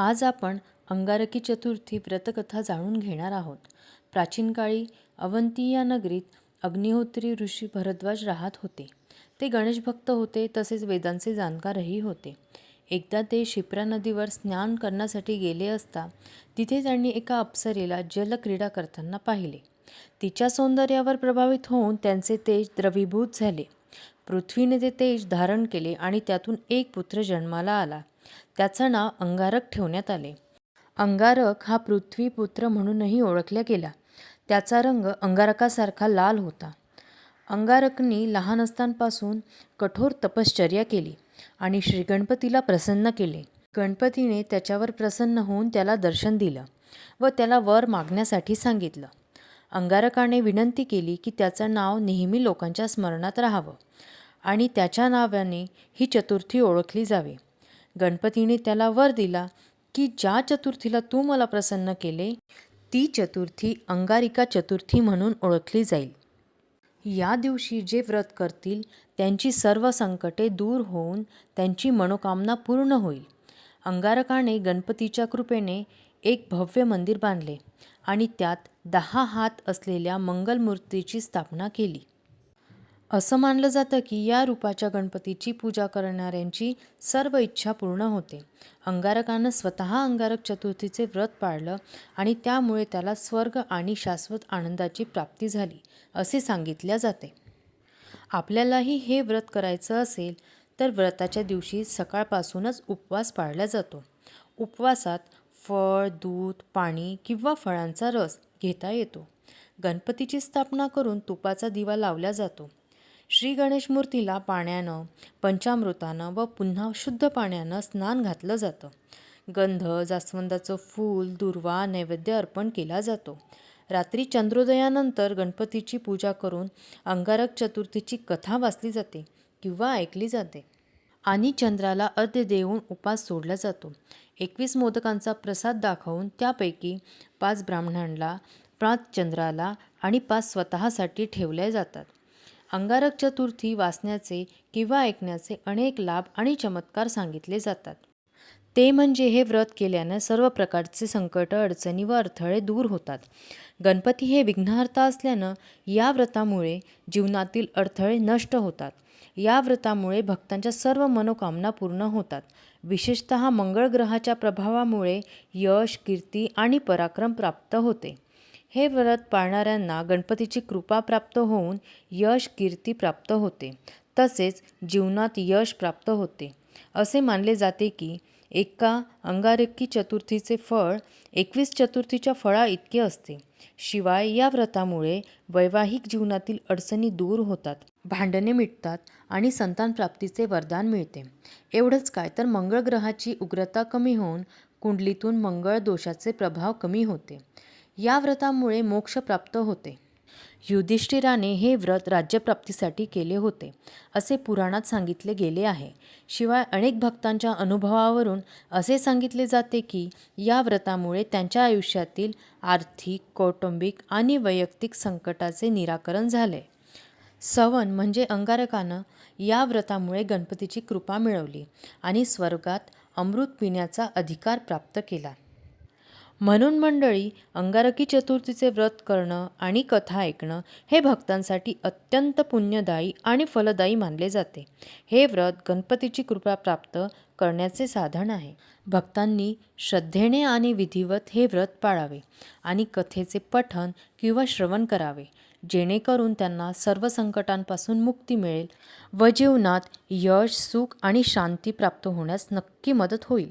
आज आपण अंगारकी चतुर्थी व्रतकथा जाणून घेणार आहोत. प्राचीन काळी अवंती या नगरीत अग्निहोत्री ऋषी भरद्वाज राहत होते. ते गणेशभक्त होते तसेच वेदांचे जाणकारही होते. एकदा ते शिप्रा नदीवर स्नान करण्यासाठी गेले असता तिथे त्यांनी एका अप्सरेला जलक्रीडा करताना पाहिले. तिच्या सौंदर्यावर प्रभावित होऊन त्यांचे तेज द्रवीभूत झाले. पृथ्वीने ते तेज धारण केले आणि त्यातून एक पुत्र जन्माला आला. त्याचं नाव अंगारक ठेवण्यात आले. अंगारक हा पृथ्वीपुत्र म्हणूनही ओळखला गेला त्याचा रंग अंगारकासारखा लाल होता. अंगारकनी लहान असतानापासून कठोर तपश्चर्या केली आणि श्रीगणपतीला प्रसन्न केले. गणपतीने त्याच्यावर प्रसन्न होऊन त्याला दर्शन दिलं व त्याला वर मागण्यासाठी सांगितलं. अंगारकाने विनंती केली की त्याचं नाव नेहमी लोकांच्या स्मरणात राहावं आणि त्याच्या नावाने ही चतुर्थी ओळखली जावी. गणपतीने त्याला वर दिला की ज्या चतुर्थीला तू मला प्रसन्न केले ती चतुर्थी अंगारिका चतुर्थी म्हणून ओळखली जाईल. या दिवशी जे व्रत करतील त्यांची सर्व संकटे दूर होऊन त्यांची मनोकामना पूर्ण होईल. अंगारकाने गणपतीच्या कृपेने एक भव्य मंदिर बांधले आणि त्यात दहा हात असलेल्या मंगलमूर्तीची स्थापना केली. असं मानलं जातं की या रूपाच्या गणपतीची पूजा करणाऱ्यांची सर्व इच्छा पूर्ण होते. अंगारकानं स्वतः अंगारक चतुर्थीचे व्रत पाळलं आणि त्यामुळे त्याला स्वर्ग आणि शाश्वत आनंदाची प्राप्ती झाली असे सांगितले जाते. आपल्यालाही हे व्रत करायचं असेल तर व्रताच्या दिवशी सकाळपासूनच उपवास पाळला जातो. उपवासात फळ दूध पाणी किंवा फळांचा रस घेता येतो. गणपतीची स्थापना करून तुपाचा दिवा लावला जातो. श्री गणेश मूर्तीला पाण्यानं पंचामृतानं व पुन्हा शुद्ध पाण्यानं स्नान घातलं जातं. गंध जास्वंदाचं फूल दुर्वा नैवेद्य अर्पण केला जातो. रात्री चंद्रोदयानंतर गणपतीची पूजा करून अंगारक चतुर्थीची कथा वाचली जाते किंवा ऐकली जाते. आणि चंद्राला अर्ध्य देऊन उपास सोडला जातो. एकवीस मोदकांचा प्रसाद दाखवून त्यापैकी पाच ब्राह्मणांना पाच चंद्राला आणि पाच स्वतःसाठी ठेवल्या जातात. अंगारक चतुर्थी वाचण्याचे किंवा ऐकण्याचे अनेक लाभ आणि चमत्कार सांगितले जातात. ते म्हणजे हे व्रत केल्यानं सर्व प्रकारचे संकट अडचणी व अडथळे दूर होतात. गणपती हे विघ्नहर्ता असल्यानं या व्रतामुळे जीवनातील अडथळे नष्ट होतात. या व्रतामुळे भक्तांच्या सर्व मनोकामना पूर्ण होतात. विशेषत मंगळ ग्रहाच्या प्रभावामुळे यश कीर्ती आणि पराक्रम प्राप्त होते. हे व्रत पाळणाऱ्यांना गणपतीची कृपा प्राप्त होऊन यश कीर्ती प्राप्त होते. तसेच जीवनात यश प्राप्त होते. असे मानले जाते की एका अंगारकी चतुर्थीचे फळ एकवीस चतुर्थीच्या फळा इतके असते. शिवाय या व्रतामुळे वैवाहिक जीवनातील अडचणी दूर होतात. भांडणे मिटतात आणि संतान प्राप्तीचे वरदान मिळते. एवढंच काय तर मंगळ ग्रहाची उग्रता कमी होऊन कुंडलीतून मंगळ दोषाचे प्रभाव कमी होते. या व्रतामुळे मोक्ष प्राप्त होते. युधिष्ठिराने हे व्रत राज्यप्राप्तीसाठी केले होते असे पुराणात सांगितले गेले आहे. शिवाय अनेक भक्तांच्या अनुभवावरून असे सांगितले जाते की या व्रतामुळे त्यांच्या आयुष्यातील आर्थिक कौटुंबिक आणि वैयक्तिक संकटाचे निराकरण झाले. सवन म्हणजे अंगारकानं या व्रतामुळे गणपतीची कृपा मिळवली आणि स्वर्गात अमृत पिण्याचा अधिकार प्राप्त केला. म्हणून मंडळी अंगारकी चतुर्थीचे व्रत करणं आणि कथा ऐकणं हे भक्तांसाठी अत्यंत पुण्यदायी आणि फलदायी मानले जाते. हे व्रत गणपतीची कृपा प्राप्त करण्याचे साधन आहे. भक्तांनी श्रद्धेने आणि विधिवत हे व्रत पाळावे आणि कथेचे पठन किंवा श्रवण करावे जेणेकरून त्यांना सर्व संकटांपासून मुक्ती मिळेल व जीवनात यश सुख आणि शांती प्राप्त होण्यास नक्की मदत होईल.